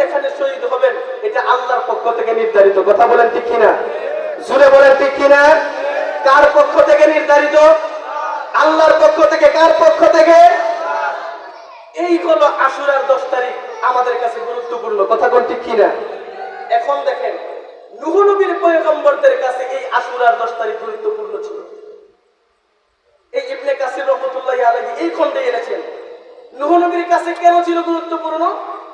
এখানে শহীদ হবেন, এটা আল্লাহর পক্ষ থেকে নির্ধারিত। কথা বলেন ঠিক কিনা? জুড়ে বলেন ঠিক কিনা? কার পক্ষ থেকে নির্ধারিত? আল্লাহর পক্ষ থেকে, কার পক্ষ থেকে? এই হলো আশুরার দশ তারিখ আমাদের কাছে গুরুত্বপূর্ণ। কথা কোন ঠিক কিনা? এখন দেখেন, নুহ নবীর পয়গম্বরদের কাছে এই আশুরার দশ তারিখ গুরুত্বপূর্ণ ছিল। এই ইবনে কাসির রহমতুল্লাহ আলাইহি এই খণ্ডে এনেছেন। নুহ নবীর কাছে কেন ছিল গুরুত্বপূর্ণ?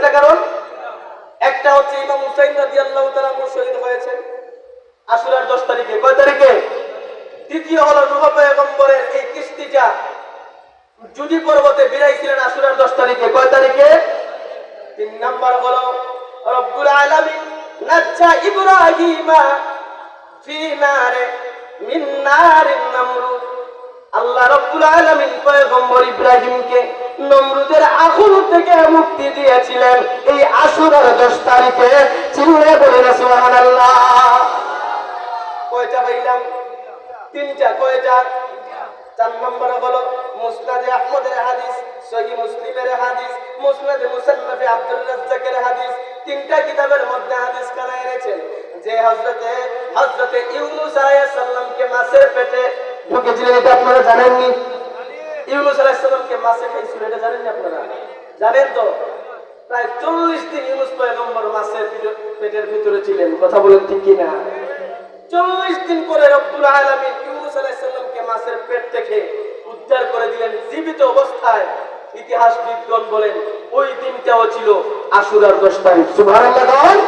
কয়টা কারণ? একটা হচ্ছে ইমাম হুসাইন রাদিয়াল্লাহু তাআলা শহীদ হয়েছেন। আশুরার দশ তারিখে। কয় তারিখে? দ্বিতীয় হলো নুহ পয়গম্বরের এই কিস্তিটা জুদি পর্বতে বিরাইছিলেন আশুরার দশ তারিখে। কয় তারিখে? তিন নাম্বার হলো, রব্বুল আলামিন নাজ্জা ইব্রাহিমা ফি নারে মিন নারিন নামরুদ আল্লাহ রব্বুল আলামিন পয়গম্বর ইব্রাহিমকে নমরুদের আগুন থেকে মুক্তি দিয়েছিলেন। এই আশুরার দশ তারিখে চিল্লে বলেন, সুবহানাল্লাহ। কয়টা পাইলাম? তিনটা, কয়টা? চার নম্বরে মুসনাদে আহমদের হাদিস, সহি মুসলিমের হাদিস, মুসনাদে রাজ্জাকের হাদিস, তিনটা কিতাবের মধ্যে হাদিস কানা এনেছেন? যে হযরতে হযরতে ইউনূস আলাইহিস সালামকে মাছের পেটে ঢুকেছিলেন এটা আপনারা জানেননি। ইউনূস আলাইহিস মাছে খাইছিল, এটা জানেন না আপনারা? জানেন তো? প্রায় চল্লিশ দিন ইউনুস পয়গম্বর মাছের পেটের ভিতরে ছিলেন, কথা বলেন ঠিক কিনা? চল্লিশ দিন পরে রব্বুল আলামিন ইউনুস আলাইহিস মাছের পেট থেকে উদ্ধার করে দিলেন, জীবিত অবস্থায় ইতিহাসবিদগণ বলেন, ওই দিনটাও ছিল আশুরার দশ তারিখ। বল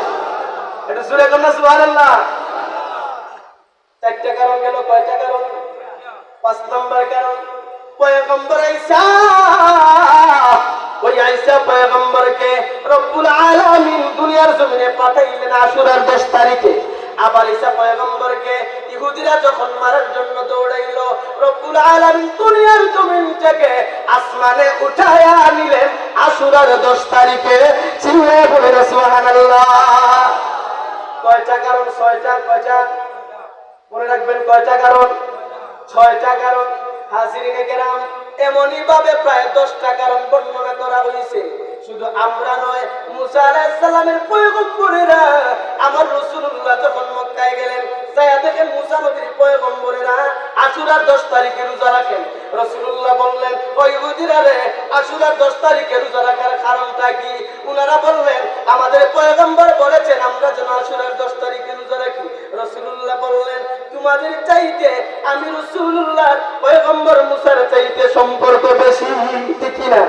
এটা সুরে কন্যা সুবহানাল্লাহ। চারটা কারণ গেল, কয়টা কারণ পাঁচ কারণ ঈসা। ওই ঈসা পয়গম্বরকে রব্বুল আলামিন দুনিয়ার জমিনে পাঠাইলেন আশুরার 10 তারিখে। আবার ঈসা পয়গম্বরকে ইহুদিরা যখন মারার জন্য দৌড়াইলো, রব্বুল আলামিন দুনিয়ার জমিন থেকে আসমানে উঠায়া নিলেন আশুরার 10 তারিখে। চিল্লে বলেন সুবহানাল্লাহ। কয়টা কারণ? ছয়টা? কয়টা? মনে রাখবেন কয়টা কারণ? ছয়টা কারণ, হাজিরিনে কেরাম, এমনই ভাবে প্রায় দশটা কারণ বর্ণনা করা হয়েছে শুধু আমরা নয়, মুসা পয়গম্বরেরা, আমার রাসূলুল্লাহ যখন মক্কায় গেলেন দেখেন মুসা পয়গম্বরেরা আশুরার 10 তারিখে রোজা রাখেন। রাসূলুল্লাহ বললেন ওই আশুরার 10 তারিখে রোজা রাখার কারণটা কি? উনারা বললেন, আমাদের পয়গম্বর বলেছেন, আমরা যেন পয়গম্বর মুসার চাইতে সম্পর্ক বেশি কি না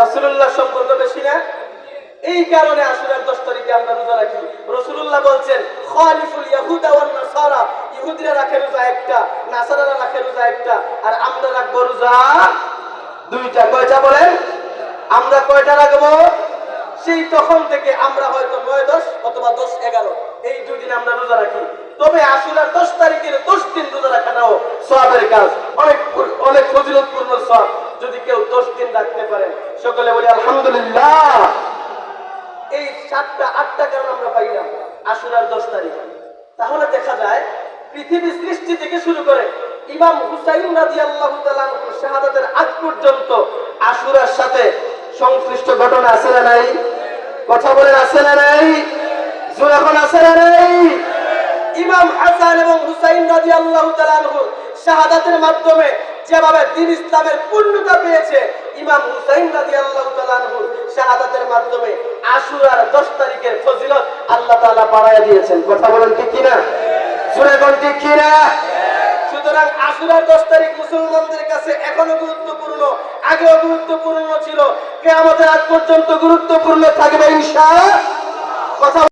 রাসূলুল্লাহ সম্পর্ক বেশি না? এই কারণে আশুরার 10 তারিখে আমরা রোজা রাখি। রাসূলুল্লাহ বলছেন, খালিফুল ইয়াহুদা ওয়ান নাসারা। ইহুদিরা রাখে রোজা একটা, নাসারারা রাখে রোজা একটা। আর আমরা রাখব রোজা দুইটা। কয়টা বলেন? আমরা কয়টা রাখব? সেই তখন থেকে আমরা হয়তো নয় দশ অথবা দশ এগারো। এই দুই দিন আমরা রোজা রাখি। তবে আসুরার দশ তারিখের দশ দিন রোজা রাখাটাও সবের কাজ। অনেক অনেক ফজিলতপূর্ণ সব যদি কেউ দশ দিন রাখতে পারে সকলে বলি আলহামদুলিল্লাহ। এই সাতটা, আটটা কারণ আমরা পাইলাম আশুরার দশ তারিখ। তাহলে দেখা যায় পৃথিবী সৃষ্টি থেকে শুরু করে ইমাম হুসাইন রাজি আল্লাহ শাহাদাতের আগ পর্যন্ত আশুরার সাথে সংশ্লিষ্ট ঘটনা আছে না নাই? কথা বলেন, আছে না নাই? এখন আছে না নাই? ইমাম হাসান এবং হুসাইন রাজি আল্লাহ শাহাদাতের মাধ্যমে যেভাবে দিন ইসলামের পূর্ণতা পেয়েছে, ইমাম হুসাইন রাজি আল্লাহ শাহাদাতের মাধ্যমে আশুরার দশ তারিখের ফজিলত আল্লাহ তালা বাড়ায় দিয়েছেন। কথা বলেন ঠিক কিনা? জোরে কোন ঠিক কিনা? সুতরাং আশুরার দশ তারিখ মুসলমানদের কাছে এখনও গুরুত্বপূর্ণ, আগেও গুরুত্বপূর্ণ ছিল। কে আমাদের আজ পর্যন্ত গুরুত্বপূর্ণ থাকবে ইনশা কথা